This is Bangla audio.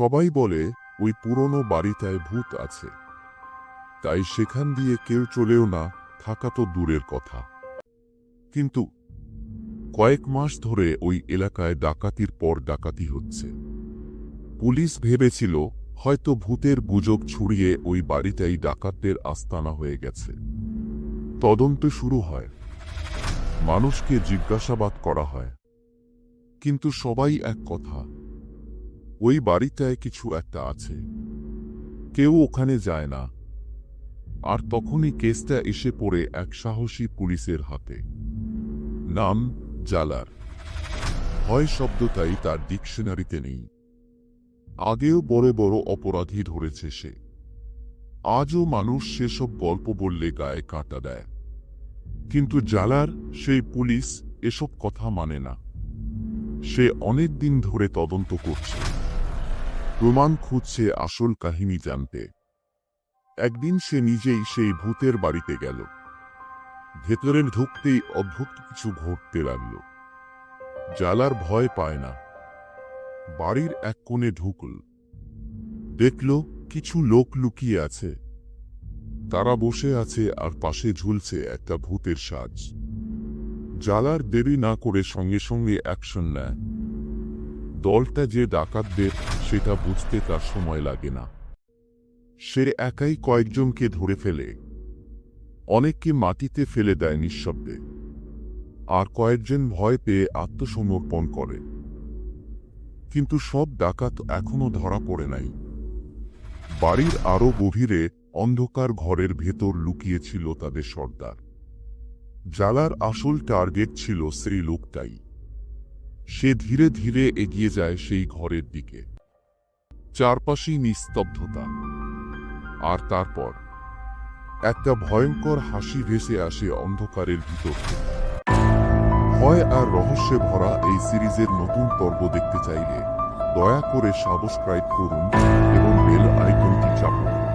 সবাই বলে, ওই পুরনো বাড়িটায় ভূত আছে। তাই সেখান দিয়ে কেউ চলেও না, থাকা তো দূরের কথা। কিন্তু কয়েক মাস ধরে ওই এলাকায় ডাকাতির পর ডাকাতি হচ্ছে। পুলিশ ভেবেছিল, হয়তো ভূতের গুজব ছড়িয়ে ওই বাড়িটাই ডাকাতদের আস্তানা হয়ে গেছে। তদন্ত শুরু হয়। মানুষকে জিজ্ঞাসাবাদ করা হয়। কিন্তু সবাই এক কথা ওই বাড়িটায় কিছু একটা আছে। কেউ ওখানে যায় না। আর তখনই কেসটা এসে পড়ে এক সাহসী পুলিশের হাতে। নাম জালার। ভয় শব্দটাই তার ডিকশনারিতে নেই। আগেও বড় বড় অপরাধী ধরেছে সে। আজও মানুষ সেসব গল্প বললে গায়ে কাঁটা দেয়। কিন্তু জালার, সেই পুলিশ এসব কথা মানে না। সে অনেক দিন ধরে তদন্ত করছে। প্রমাণ খুঁজছে আসল কাহিনী জানতে। একদিন সে নিজেই সেই ভূতের বাড়িতে গেল। ভেতরে ঢুকতেই অদ্ভুত কিছু ঘটতে লাগল। জালার ভয় পায় না। বাড়ির এক কোণে ঢুকল। দেখল কিছু লোক লুকিয়ে আছে। তারা বসে আছে আর পাশে ঝুলছে একটা ভূতের সাজ। জালার দেরি না করে সঙ্গে সঙ্গে অ্যাকশন নেয়। দলটা যে ডাকাতদের সেটা বুঝতে তার সময় লাগে না। সে একাই কয়েকজনকে ধরে ফেলে। অনেককে মাটিতে ফেলে দেয় নিঃশব্দে। আর কয়েকজন ভয় পেয়ে আত্মসমর্পণ করে। কিন্তু সব ডাকাত এখনও ধরা পড়ে নাই। বাড়ির আরও গভীরে অন্ধকার ঘরের ভেতর লুকিয়েছিল তাদের সর্দার। জালার আসল টার্গেট ছিল সেই লোকটাই। সে ধীরে ধীরে এগিয়ে যায় সেই ঘরের দিকে। চারপাশেই নিস্তব্ধতা। আর তারপর একটা ভয়ঙ্কর হাসি ভেসে আসে অন্ধকারের ভিতর ভয় আর রহস্যে ভরা এই সিরিজের নতুন পর্ব দেখতে চাইলে দয়া করে সাবস্ক্রাইব করুন এবং বেল আইকনটি চাপুন।